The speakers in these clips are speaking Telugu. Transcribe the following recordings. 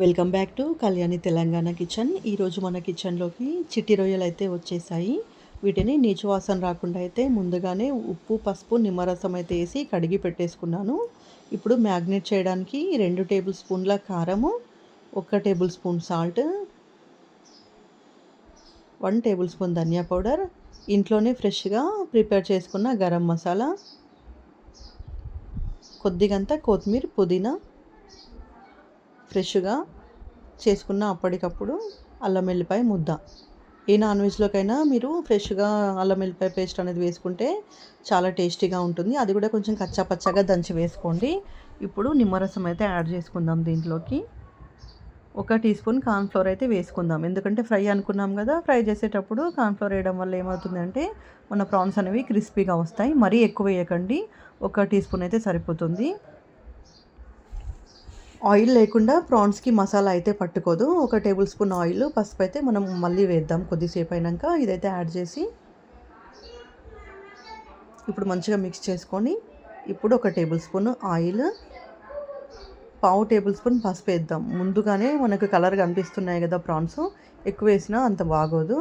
Welcome back to Kalyani Telangana kitchen. ఈరోజు మన కిచెన్లోకి చిట్టి రొయ్యలు అయితే వచ్చేసాయి. వీటిని నీచు వాసన రాకుండా అయితే ముందుగానే ఉప్పు పసుపు నిమ్మరసం అయితే వేసి కడిగి పెట్టేసుకున్నాను. ఇప్పుడు మ్యాగ్నేట్ చేయడానికి రెండు టేబుల్ స్పూన్ల కారము ఒక tablespoon salt one tablespoon ధనియా పౌడర్ ఇంట్లోనే ఫ్రెష్గా ప్రిపేర్ చేసుకున్న గరం మసాలా కొద్దిగంత కొత్తిమీర పుదీనా ఫ్రెష్గా చేసుకున్న అప్పటికప్పుడు అల్లం వెల్లిపాయ ముద్ద. ఏ నాన్ వెజ్లోకైనా మీరు ఫ్రెష్గా అల్లం వెల్లిపాయ పేస్ట్ అనేది వేసుకుంటే చాలా టేస్టీగా ఉంటుంది. అది కూడా కొంచెం కచ్చా పచ్చగా దంచి వేసుకోండి. ఇప్పుడు నిమ్మరసం అయితే యాడ్ చేసుకుందాం దీంట్లోకి. ఒక టీ స్పూన్ కార్న్ఫ్లోర్ అయితే వేసుకుందాం. ఎందుకంటే ఫ్రై అనుకున్నాం కదా ఫ్రై చేసేటప్పుడు కార్న్ఫ్లోర్ వేయడం వల్ల ఏమవుతుందంటే మన ప్రాన్స్ అనేవి క్రిస్పీగా వస్తాయి. మరీ ఎక్కువ వేయకండి. ఒక టీ స్పూన్ అయితే సరిపోతుంది. ఆయిల్ లేకుండా ప్రాన్స్కి మసాలా అయితే పట్టుకోదు. ఒక టేబుల్ స్పూన్ ఆయిల్ పసుపు అయితే మనం మళ్ళీ వేద్దాం కొద్దిసేపు అయినాక. ఇదైతే యాడ్ చేసి ఇప్పుడు మంచిగా మిక్స్ చేసుకొని ఇప్పుడు ఒక టేబుల్ స్పూన్ ఆయిల్ పావు టేబుల్ స్పూన్ పసుపు వేద్దాం. ముందుగానే మనకు కలర్ కనిపిస్తున్నాయి కదా ప్రాన్స్. ఎక్కువ వేసినా అంత బాగోదు.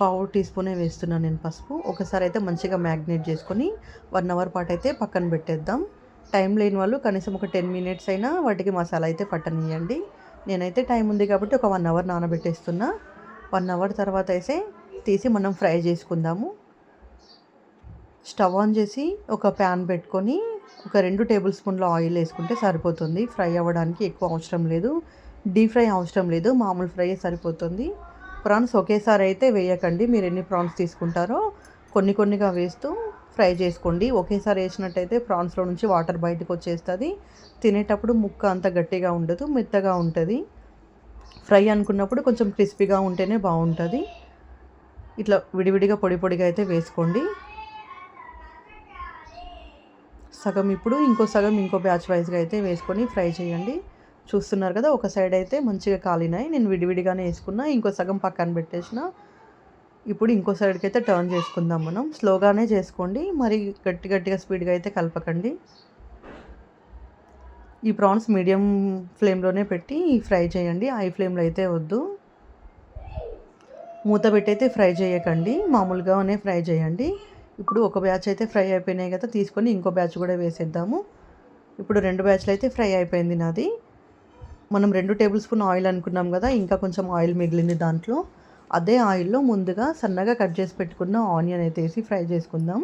పావు టీ స్పూనే వేస్తున్నాను నేను పసుపు. ఒకసారి అయితే మంచిగా మ్యాగ్నేట్ చేసుకొని వన్ అవర్ పాటు అయితే పక్కన పెట్టేద్దాం. టైం లేని వాళ్ళు కనీసం ఒక టెన్ మినిట్స్ అయినా వాటికి మసాలా అయితే పట్టనియండి. నేనైతే టైం ఉంది కాబట్టి ఒక వన్ అవర్ నానబెట్టేస్తున్నా. వన్ అవర్ తర్వాత అయితే తీసి మనం ఫ్రై చేసుకుందాము. స్టవ్ ఆన్ చేసి ఒక ప్యాన్ పెట్టుకొని ఒక రెండు టేబుల్ స్పూన్ల ఆయిల్ వేసుకుంటే సరిపోతుంది. ఫ్రై అవ్వడానికి ఎక్కువ అవసరం లేదు. డీప్ ఫ్రై అవసరం లేదు. మామూలు ఫ్రై సరిపోతుంది. ప్రాన్స్ ఒకేసారి అయితే వేయకండి. మీరు ఎన్ని ప్రాన్స్ తీసుకుంటారో కొన్ని కొన్నిగా వేస్తూ ఫ్రై చేసుకోండి. ఒకేసారి వేసినట్టయితే ప్రాన్స్లో నుంచి వాటర్ బయటకు వచ్చేస్తుంది. తినేటప్పుడు ముక్క అంత గట్టిగా ఉండదు మెత్తగా ఉంటుంది. ఫ్రై అనుకున్నప్పుడు కొంచెం క్రిస్పీగా ఉంటేనే బాగుంటుంది. ఇట్లా విడివిడిగా పొడి పొడిగా అయితే వేసుకోండి. సగం ఇప్పుడు ఇంకో సగం ఇంకో బ్యాచ్ వైజ్గా అయితే వేసుకొని ఫ్రై చేయండి. చూస్తున్నారు కదా ఒక సైడ్ అయితే మంచిగా కాలినాయి. నేను విడివిడిగానే వేసుకున్నా ఇంకో సగం పక్కన పెట్టేసిన. ఇప్పుడు ఇంకో సైడ్కి అయితే టర్న్ చేసుకుందాం మనం. స్లోగానే చేసుకోండి. మరి గట్టి గట్టిగా స్పీడ్గా అయితే కలపకండి. ఈ ప్రాన్స్ మీడియం ఫ్లేమ్లోనే పెట్టి ఫ్రై చేయండి. హై ఫ్లేమ్లో అయితే వద్దు. మూత పెట్టి అయితే ఫ్రై చేయకండి. మామూలుగానే ఫ్రై చేయండి. ఇప్పుడు ఒక బ్యాచ్ అయితే ఫ్రై అయిపోయినాయి కదా తీసుకొని ఇంకో బ్యాచ్ కూడా వేసేద్దాము. ఇప్పుడు రెండు బ్యాచ్లు అయితే ఫ్రై అయిపోయింది నాది. మనం రెండు టేబుల్ స్పూన్ ఆయిల్ అనుకున్నాం కదా ఇంకా కొంచెం ఆయిల్ మిగిలింది దాంట్లో. అదే ఆయిల్లో ముందుగా సన్నగా కట్ చేసి పెట్టుకున్న ఆనియన్ అయితే వేసి ఫ్రై చేసుకుందాం.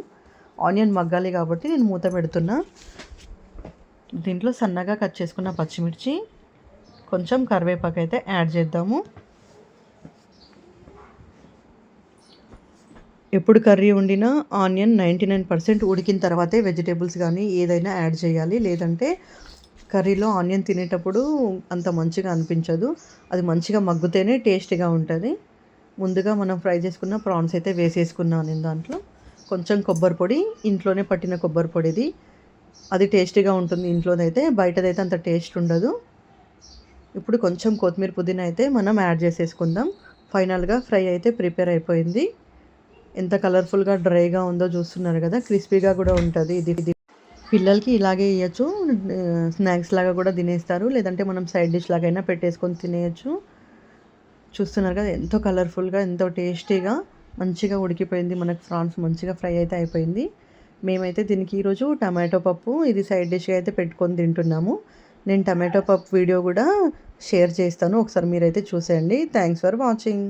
ఆనియన్ మగ్గాలి కాబట్టి నేను మూత పెడుతున్నా. దీంట్లో సన్నగా కట్ చేసుకున్న పచ్చిమిర్చి కొంచెం కరివేపాకు అయితే యాడ్ చేద్దాము. ఎప్పుడు కర్రీ వండినా ఆనియన్ నైంటీ నైన్ పర్సెంట్ ఉడికిన తర్వాతే వెజిటేబుల్స్ కానీ ఏదైనా యాడ్ చేయాలి. లేదంటే కర్రీలో ఆనియన్ తినేటప్పుడు అంత మంచిగా అనిపించదు. అది మంచిగా మగ్గుతేనే టేస్టీగా ఉంటుంది. ముందుగా మనం ఫ్రై చేసుకున్న ప్రాన్స్ అయితే వేసేసుకున్నాను నేను దాంట్లో. కొంచెం కొబ్బరి పొడి ఇంట్లోనే పట్టిన కొబ్బరి పొడిది. అది టేస్టీగా ఉంటుంది ఇంట్లోనైతే బయటదైతే అంత టేస్ట్ ఉండదు. ఇప్పుడు కొంచెం కొత్తిమీర పుదీనా అయితే మనం యాడ్ చేసేసుకుందాం. ఫైనల్గా ఫ్రై అయితే ప్రిపేర్ అయిపోయింది. ఎంత కలర్ఫుల్గా డ్రైగా ఉందో చూస్తున్నారు కదా క్రిస్పీగా కూడా ఉంటుంది ఇది. ఇది పిల్లలకి ఇలాగే ఇవ్వచ్చు స్నాక్స్ లాగా కూడా తినేస్తారు. లేదంటే మనం సైడ్ డిష్ లాగైనా పెట్టేసుకొని తినేయచ్చు. చూస్తున్నారు కదా ఎంతో కలర్ఫుల్గా ఎంతో టేస్టీగా మంచిగా ఉడికిపోయింది. మనకు ఫ్రాన్స్ మంచిగా ఫ్రై అయితే అయిపోయింది. మేమైతే దీనికి ఈరోజు టమాటో పప్పు ఇది సైడ్ డిష్గా అయితే పెట్టుకొని తింటున్నాము. నేను టమాటో పప్పు వీడియో కూడా షేర్ చేస్తాను. ఒకసారి మీరైతే చూసేయండి. Thanks for watching